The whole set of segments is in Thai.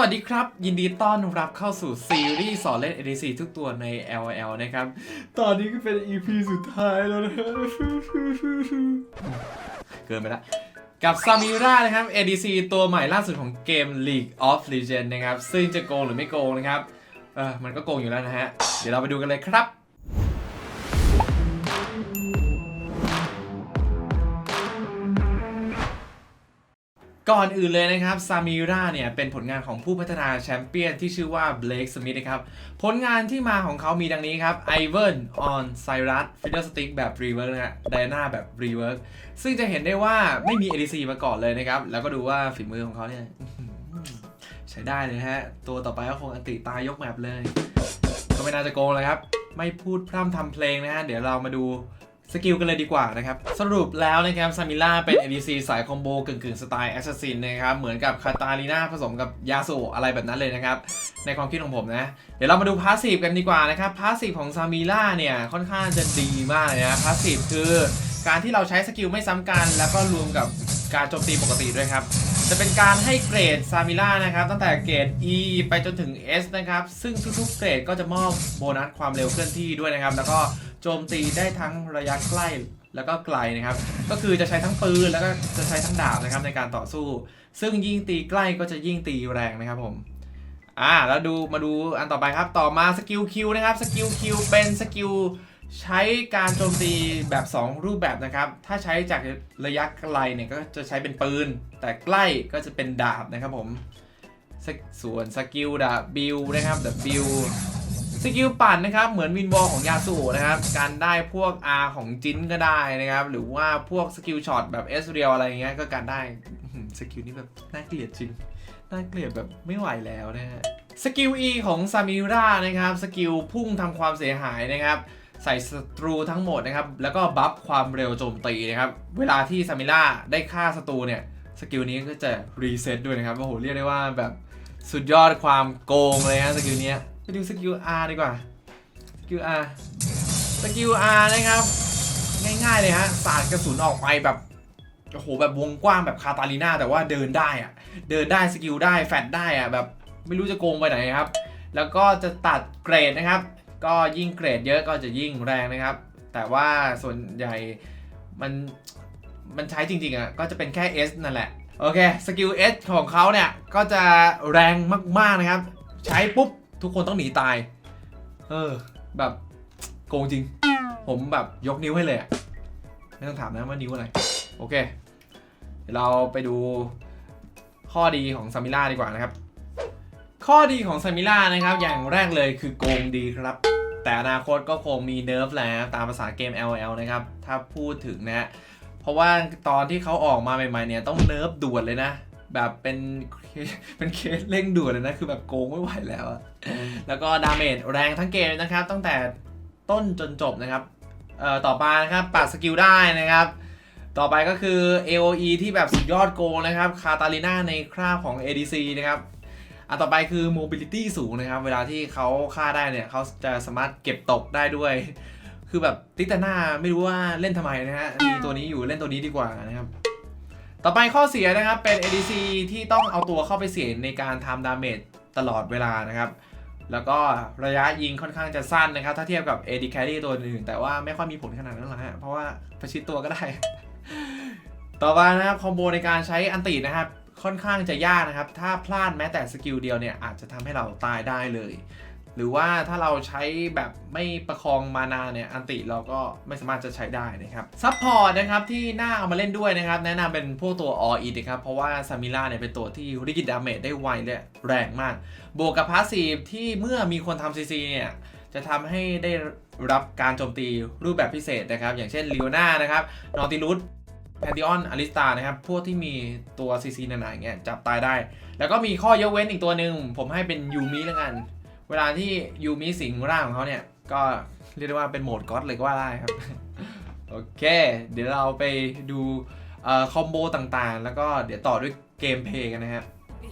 วัสดีครับ ยินดีต้อนรับเข้าสู่ซีรีส์สอนเล่น ADC ทุกตัวใน LL นะครับ ตอนนี้ก็เป็น EP สุดท้ายแล้วนะเกินไปละกับซามิรานะครับ ADC ตัวใหม่ล่าสุดของเกม League of Legends นะครับ ซึ่งจะโกงหรือไม่โกงนะครับ เออมันก็โกงอยู่แล้วนะฮะ เดี๋ยวเราไปดูกันเลยครับ ก่อนอื่นเลยนะครับซามิราเนี่ยเป็นผลงานของผู้พัฒนาแชมเปี้ยนที่ชื่อว่าเบลกสมิธนะครับ ผลงานที่มาของเขามีดังนี้ครับไอเวนออนไซรัสฟิดเดลสติกแบบรีเวิร์กนะฮะไดนาแบบรีเวิร์กซึ่งจะเห็นได้ว่าไม่มี ADC มาก่อนเลยนะครับ แล้วก็ดูว่าฝีมือของเขาเนี่ยใช้ได้เลยฮะ ตัวต่อไปก็คงอันติตายยกแมปเลย ก็ไม่น่าจะโกงเลยครับ ไม่พูดพร่ำทำเพลงนะฮะ เดี๋ยวเรามาดู สกิลกันเลยดีกว่านะครับ สรุปแล้วนะครับซามิล่าเป็น ADC สายคอมโบกึ่งกึ่งๆ สไตล์แอสซัสซินนะครับ เหมือนกับคาตาลีนาผสมกับยาสูอะไรแบบนั้นเลยนะครับ ในความคิดของผมนะ เดี๋ยวเรามาดูพาสซีฟกันดีกว่านะครับ พาสซีฟของซามิล่าเนี่ย ค่อนข้างจะดีมากเลยนะพาสซีฟคือการที่เราใช้สกิลไม่ซ้ำกัน แล้วก็รวมกับการโจมตีปกติด้วยครับจะเป็นการให้เกรดซามิล่านะครับ ตั้งแต่เกรด E ไปจนถึง S นะครับ ซึ่งทุกๆเกรดก็จะมอบโบนัสความเร็วเคลื่อนที่ด้วยนะครับ แล้วก็ โจมตีได้ทั้งระยะใกล้แล้วก็ไกลนะครับ ก็คือจะใช้ทั้งปืนแล้วก็จะใช้ทั้งดาบนะครับในการต่อสู้ ซึ่งยิ่งตีใกล้ก็จะยิ่งตีแรงนะครับผมอ่าแล้วดูมาดูอันต่อไปครับต่อมาสกิลคิวนะครับสกิลคิวเป็นสกิลใช้การโจมตีแบบ 2 รูปแบบนะครับ ถ้าใช้จากระยะไกลเนี่ยก็จะใช้เป็นปืน แต่ใกล้ก็จะเป็นดาบนะครับผม ส่วนสกิลดาบบิลนะครับดับบิล กิลปั่นนะครับเหมือนวินวอลของยาสูนะครับการได้พวก R ของจินก็ได้นะครับหรือว่าพวกสกิลช็อตแบบเอสเรียลอะไรเงี้ยก็การได้สกิลนี้แบบน่าเกลียดจริงน่าเกลียดแบบไม่ไหวแล้วนะฮะสกิล E ของซามิรานะครับสกิลพุ่งทำความเสียหายนะครับใส่ศัตรูทั้งหมดนะครับแล้วก็บัฟความเร็วโจมตีนะครับเวลาที่ซามิราได้ฆ่าศัตรูเนี่ยสกิลนี้ก็จะรีเซ็ตด้วยนะครับโอ้โหเรียกได้ว่าแบบสุดยอดความโกงเลยฮะสกิลเนี้ย ไปดูสกิล R ดีกว่า สกิล R สกิล R นะครับ ง่ายๆเลยฮะ สาดกระสุนออกไปแบบโอ้โหแบบวงกว้างแบบคาตาลีนาแต่ว่าเดินได้อะเดินได้สกิลได้แฟดได้อะแบบไม่รู้จะโกงไปไหนครับ แล้วก็จะตัดเกรดนะครับ ก็ยิ่งเกรดเยอะก็จะยิ่งแรงนะครับ แต่ว่าส่วนใหญ่มันมันใช้จริงๆอะก็จะเป็นแค่ S นั่นแหละ โอเคสกิล S ของเขาเนี่ย ก็จะแรงมากๆนะครับ ใช้ปุ๊บ ทุกคนต้องหนีตาย เออ แบบโกงจริง ผมแบบยกนิ้วให้เลยไม่ต้องถามนะว่านิ้วอะไร โอเค เดี๋ยวเราไปดูข้อดีของซามิล่าดีกว่านะครับ ข้อดีของซามิล่านะครับ อย่างแรกเลยคือโกงดีครับ แต่อนาคตก็คงมีเนิร์ฟแล้ว ตามภาษาเกม LL นะครับ ถ้าพูดถึงนะ เพราะว่าตอนที่เขาออกมาใหม่ๆเนี่ยต้องเนิร์ฟด่วนเลยนะ แบบเป็นเป็นเคสเร่งด่วนเลยนะ คือแบบโกงไม่ไหวแล้วอะแล้วก็ดาเมจแรงทั้งเกมนะครับ ตั้งแต่ต้นจนจบนะครับเอ่อต่อมานะครับปัดสกิลได้นะครับ ต่อไปก็คือ AOE ที่แบบสุดยอดโกงนะครับคาตาลิน่าในคราบของ ADC นะครับอันต่อไปคือ mobility สูงนะครับ เวลาที่เขาฆ่าได้เนี่ยเขาจะสามารถเก็บตกได้ด้วย คือแบบติกตาน่าไม่รู้ว่าเล่นทำไมนะฮะมีตัวนี้อยู่เล่นตัวนี้ดีกว่านะครับ ต่อไปข้อเสียนะครับเป็น ADC ที่ต้องเอาตัวเข้าไปเสี่ยงในการทำดาเมจตลอดเวลานะครับ แล้วก็ระยะยิงค่อนข้างจะสั้นนะครับ ถ้าเทียบกับ AD Carry ตัวอื่นแต่ว่าไม่ค่อยมีผลขนาดนั้นหรอกฮะเพราะว่าประชิดตัวก็ได้ ต่อมานะครับคอมโบในการใช้อันตินะครับค่อนข้างจะยากนะครับ ถ้าพลาดแม้แต่สกิลเดียวเนี่ยอาจจะทำให้เราตายได้เลย หรือว่าถ้าเราใช้แบบไม่ประคองมานาเนี่ยอันติเราก็ไม่สามารถจะใช้ได้นะครับซัพพอร์ตนะครับที่น่าเอามาเล่นด้วยนะครับ แนะนำเป็นพวกตัว All In นะครับ เพราะว่าซามิล่าเนี่ยเป็นตัวที่ริกิดดาเมจได้ไวและแรงมาก บวกกับพาสซีฟที่เมื่อมีคนทำซีซีเนี่ยจะทำให้ได้รับการโจมตีรูปแบบพิเศษนะครับ อย่างเช่นลิโอนานะครับนอติลุสแพนติออนอลิสตานะครับ พวกที่มีตัวซีซีหนาๆอย่างเงี้ยจับตายได้ แล้วก็มีข้อยกเว้นอีกตัวหนึ่งผมให้เป็นยูมิแล้วกัน เวลาที่ยูมิสิงร่างของเขาเนี่ย ก็เรียกได้ว่าเป็นโหมดก็อดเลยก็ว่าได้ครับ โอเค เดี๋ยวเราไปดูอคอมโบต่างๆ แล้วก็เดี๋ยวต่อด้วยเกมเพลย์กันนะฮะ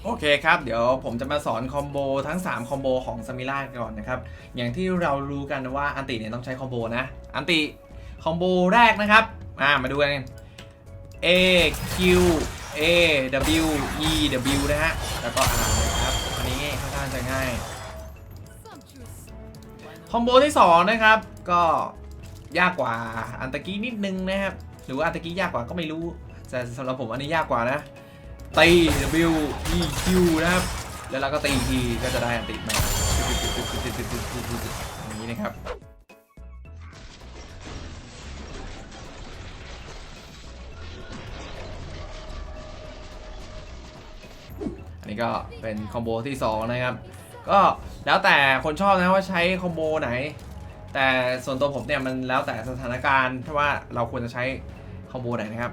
โอเคครับ เดี๋ยวผมจะมาสอนคอมโบทั้ง 3 คอมโบของซามิล่าก่อนนะครับ อย่างที่เรารู้กันว่าอันติเนี่ยต้องใช้คอมโบนะ อันติคอมโบแรกนะครับอ่ามาดูกัน A Q A W E W นะฮะ แล้วก็ R นะครับ อันนี้ง่างจะง่าย อมโบที่ 2 นะครับ ก็ยากกว่าอันตะกี้นิดนึงนะครับ หรือว่าอันตะกี้ยากกว่าก็ไม่รู้ แต่สำหรับผมอันนี้ยากกว่านะตี W E Q นะครับ แล้วเราก็ตีทีก็จะได้อันติมาอย่างนี้นะครับอันนี้ก็เป็นคอมโบที่ 2 นะครับ ก็แล้วแต่คนชอบนะว่าใช้คอมโบไหน แต่ส่วนตัวผมเนี่ยมันแล้วแต่สถานการณ์ว่าเราควรจะใช้คอมโบไหนนะครับ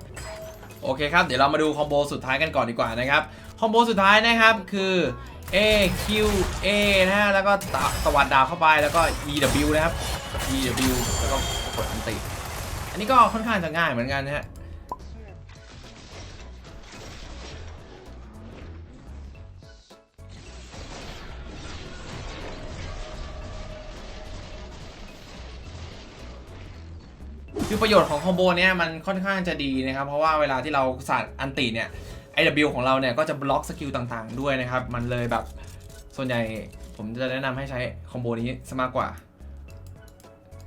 โอเคครับเดี๋ยวเรามาดูคอมโบสุดท้ายกันก่อนดีกว่านะครับคอมโบสุดท้ายนะครับคือ A Q A นะฮะแล้วก็ตะตวัดดาวเข้าไปแล้วก็ E W นะครับ E W แล้วก็กดอันติ อันนี้ก็ค่อนข้างจะง่ายเหมือนกันนะฮะ คือประโยชน์ของคอมโบเนี้ยมันค่อนข้างจะดีนะครับ เพราะว่าเวลาที่เราสาดอันติเนี่ย IW ของเราเนี่ยก็จะบล็อกสกิลต่างๆ ด้วยนะครับ มันเลยแบบส่วนใหญ่ผมจะแนะนำให้ใช้คอมโบนี้ซะมากกว่า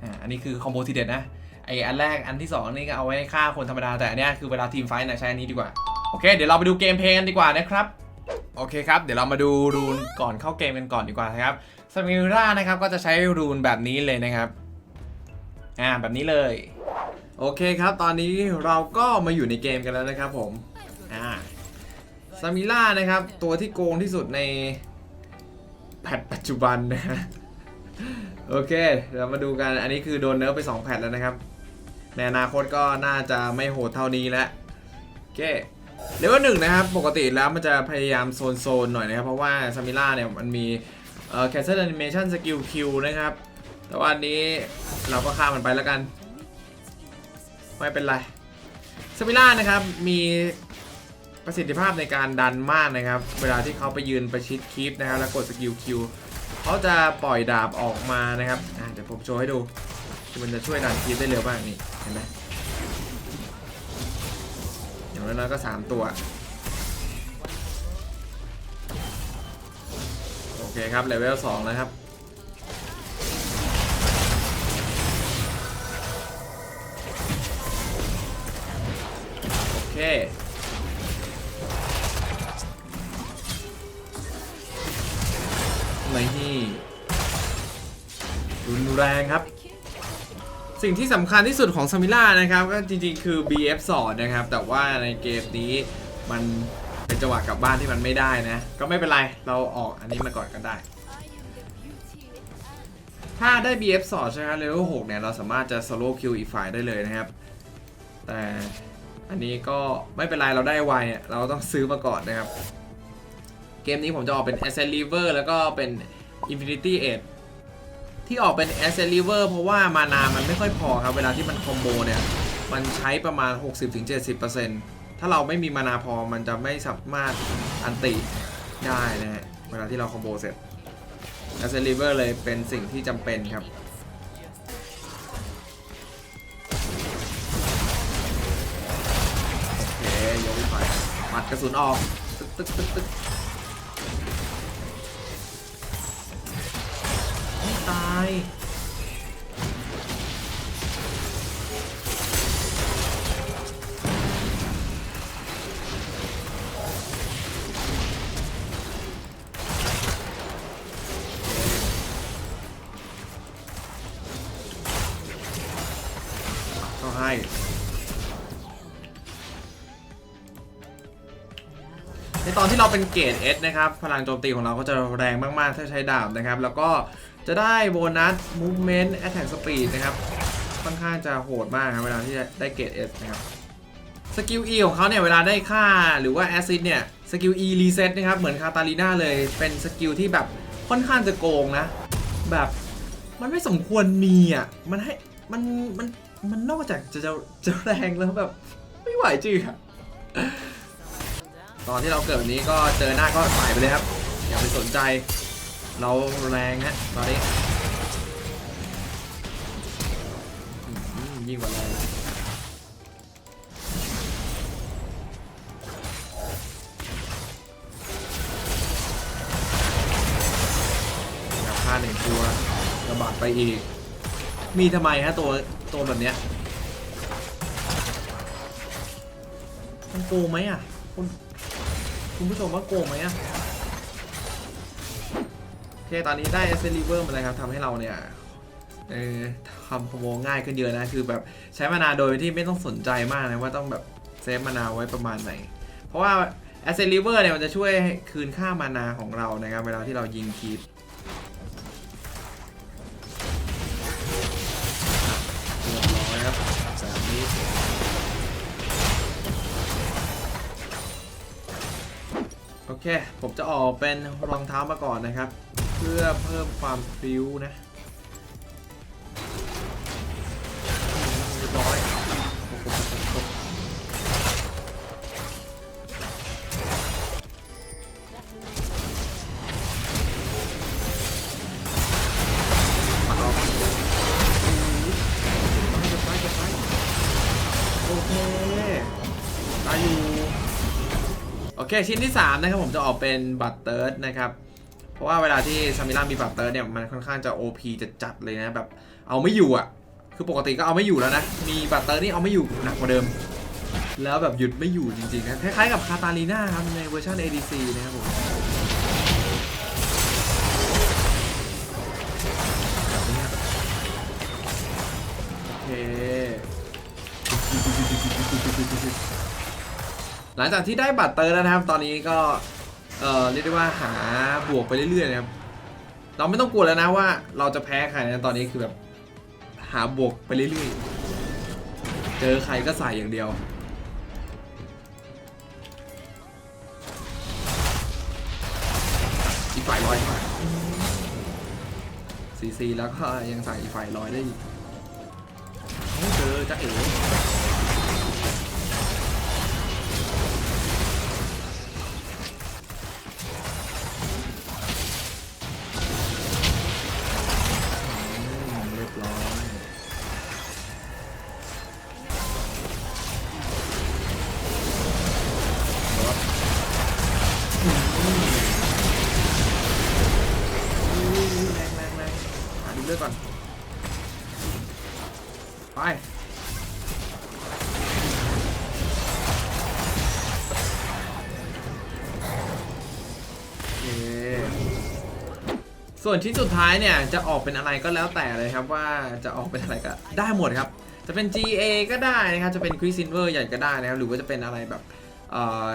อ่า อันนี้คือคอมโบทีเด็ดนะ ไออันแรกอันที่ 2 นี่ก็เอาไว้ฆ่าคนธรรมดา แต่อันนี้ยคือเวลาทีมไฟท์นะใช้อันนี้ดีกว่า โอเค เดี๋ยวเราไปดูเกมเพลย์กันดีกว่านะครับโอเคครับ เดี๋ยวเรามาดูรูนก่อนเข้าเกมกันก่อนดีกว่านะครับสมิล่านะครับก็จะใช้รูนแบบนี้เลยนะครับ อ่าแบบนี้เลย โอเคครับ ตอนนี้เราก็มาอยู่ในเกมกันแล้วนะครับผม อ่าซามิล่านะครับ ตัวที่โกงที่สุดในแพทปัจจุบันนะฮะ โอเค เรามาดูกัน อันนี้คือโดนเนิร์ฟไป 2 แพทแล้วนะครับ ในอนาคตก็น่าจะไม่โหดเท่านี้แล้วโอเคเลเวลหนึ่งนะครับ ปกติแล้วมันจะพยายามโซนโซนๆหน่อยนะครับ เพราะว่าซามิล่าเนี่ยมันมีเอ่อ cancel animation skill Q นะครับ แต่ว่าอันนี้เราก็ฆ่ามันไปแล้วกัน ไม่เป็นไรสมิล่านะครับมีประสิทธิภาพในการดันมากนะครับ เวลาที่เขาไปยืนประชิดคีปนะครับแล้วกดสกิลคิวเขาจะปล่อยดาบออกมานะครับอะเดี๋ยวผมโชว์ให้ดูมันจะช่วยดันคีปได้เร็วมากนี่เห็นไหมอย่างน้อยๆก็ 3 ตัวโอเคครับเลเวล2นะครับ โอเคนี่รุนแรงครับ สิ่งที่สำคัญที่สุดของซามิล่านะครับ ก็จริงๆ คือ BF สอดนะครับ แต่ว่าในเกมนี้มันเป็นจังหวะกลับบ้านที่มันไม่ได้นะ ก็ไม่เป็นไร เราออกอันนี้มาก่อนก็ได้ ถ้าได้ BF สอดใช่ไหมเลเวล6เนี่ย เราสามารถจะ solo kill อีกฝ่ายได้เลยนะครับ แต่ อันนี้ก็ไม่เป็นไรเราได้ไวเนี่ยเราต้องซื้อมาก่อนนะครับ เกมนี้ผมจะออกเป็น Ascent River แล้วก็เป็น Infinity Edge ที่ออกเป็น Ascent River เพราะว่ามานามันไม่ค่อยพอครับ เวลาที่มันคอมโบเนี่ย มันใช้ประมาณ 60-70%ถ้าเราไม่มีมานาพอมันจะไม่สามารถอันติได้นะฮะเวลาที่เราคอมโบเสร็จ Ascent River เลยเป็นสิ่งที่จำเป็นครับ ปัดกระสุนออก ตึกตึกตึกตึกตาย ตอนที่เราเป็นเกรด S นะครับ พลังโจมตีของเราก็จะแรงมาก ๆ ถ้าใช้ดาบนะครับ แล้วก็จะได้โบนัส movement attack speed นะครับ ค่อนข้างจะโหดมากครับเวลาที่ได้เกรด S นะครับ สกิล E ของเขาเนี่ย เวลาได้ค่าหรือว่า Acid เนี่ย สกิล E reset นะครับ เหมือนคาตาลีนาเลย เป็นสกิลที่แบบค่อนข้างจะโกงนะ แบบมันไม่สมควรมีอะ มันให้ มัน มัน มันนอกจากจะจะจะแรงแล้วแบบไม่ไหวจริงอะ ตอนที่เราเกิดแบบนี้ก็เจอหน้าก็ใส่ไปเลยครับ อย่าไปสนใจ เราแรงฮะตอนนี้ยิ่งกว่าแรงหนึ่งตัวระบาดไปอีก มีทำไมฮะตัวตัวแบบเนี้ยมันโกงไหมอะคุณ คุณผู้ชมว่าโกงไหมอะโอเคตอนนี้ได้เอสเซลิเวอร์มาแล้วครับทำให้เราเนี่ยเออทำคอมโบง่ายขึ้นเยอะนะ คือแบบใช้มานาโดยที่ไม่ต้องสนใจมากนะ ว่าต้องแบบเซฟมานาไว้ประมาณไหน เพราะว่า a s c e l i v e r เนี่ยมันจะช่วยคืนค่ามานาของเรานะครับ เวลาที่เรายิงคีป ค ผมจะออกเป็นรองเท้ามาก่อนนะครับ เพื่อเพิ่มความพริ้วนะ เคชิ้นที่ 3 นะครับผมจะออกเป็นบัตเติร์ดนะครับ เพราะว่าเวลาที่ซามิล่ามีบัตเติร์ดเนี่ยมันค่อนข้างจะ OP จะจัดเลยนะแบบเอาไม่อยู่อะ คือปกติก็เอาไม่อยู่แล้วนะ มีบัตเติร์ดนี่เอาไม่อยู่หนักกว่าเดิม แล้วแบบหยุดไม่อยู่จริงๆนะคล้ายๆกับคาตาลีน่าครับในเวอร์ชัน ADC นะครับผมแบบนี้ครับโอเค หลังจากที่ได้บัตรเตอร์แล้วนะครับ ตอนนี้ก็เออเรียกได้ว่าหาบวกไปเรื่อยๆนะครับ เราไม่ต้องกลัวแล้วนะว่าเราจะแพ้ใครนะตอนนี้คือแบบหาบวกไปเรื่อยๆ เจอใครก็ใส่อย่างเดียว อีกฝ่ายร้อยกว่าซีซีแล้วก็ยังใส่อีกฝ่ายร้อยได้อีกเจอจ้าเอ๋อ เลือดก่อน ไปส่วนชิ้นสุดท้ายเนี่ยจะออกเป็นอะไรก็แล้วแต่เลยครับว่าจะออกเป็นอะไรก็ได้หมดครับ จะเป็น GA ก็ได้นะครับจะเป็น Quick Silver ใหญ่ก็ได้นะครับหรือว่าจะเป็นอะไรแบบเอ่อ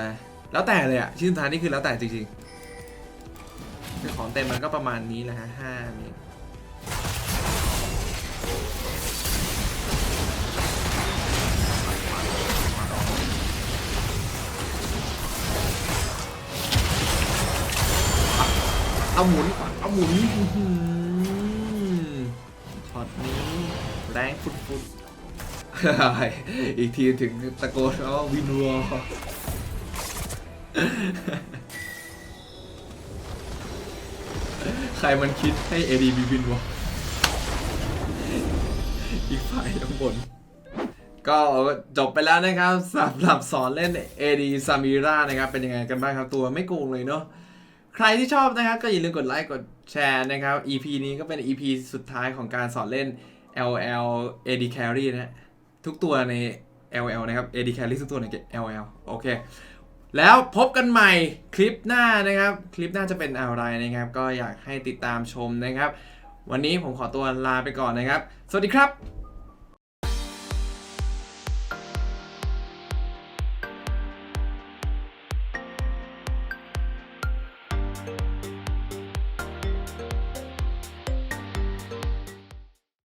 แล้วแต่เลยอะชิ้นสุดท้ายนี่คือแล้วแต่จริงๆของเต็มมันก็ประมาณนี้แหละฮะห้าเมตร เอาหมุนเอาหมุนอื้อหือช็อตนี้ แรงฟุดฟุดอีกทีถึงตะโกนว่าวินัวใครมันคิดให้ ADB วินวะอีกฝ่ายข้างบนก็จบไปแล้วนะครับสำหรับสอนเล่น AD Samira นะครับ เป็นยังไงกันบ้างครับตัวไม่โกงเลยเนาะ ใครที่ชอบนะครับก็อย่าลืมกดไลค์กดแชร์นะครับ EP นี้ก็เป็น EP สุดท้ายของการสอนเล่น LL AD Carry นะฮะทุกตัวใน LL นะครับ AD Carry ทุกตัวใน LL โอเค แล้วพบกันใหม่คลิปหน้านะครับ คลิปหน้าจะเป็นอะไรนะครับ ก็อยากให้ติดตามชมนะครับ วันนี้ผมขอตัวลาไปก่อนนะครับ สวัสดีครับ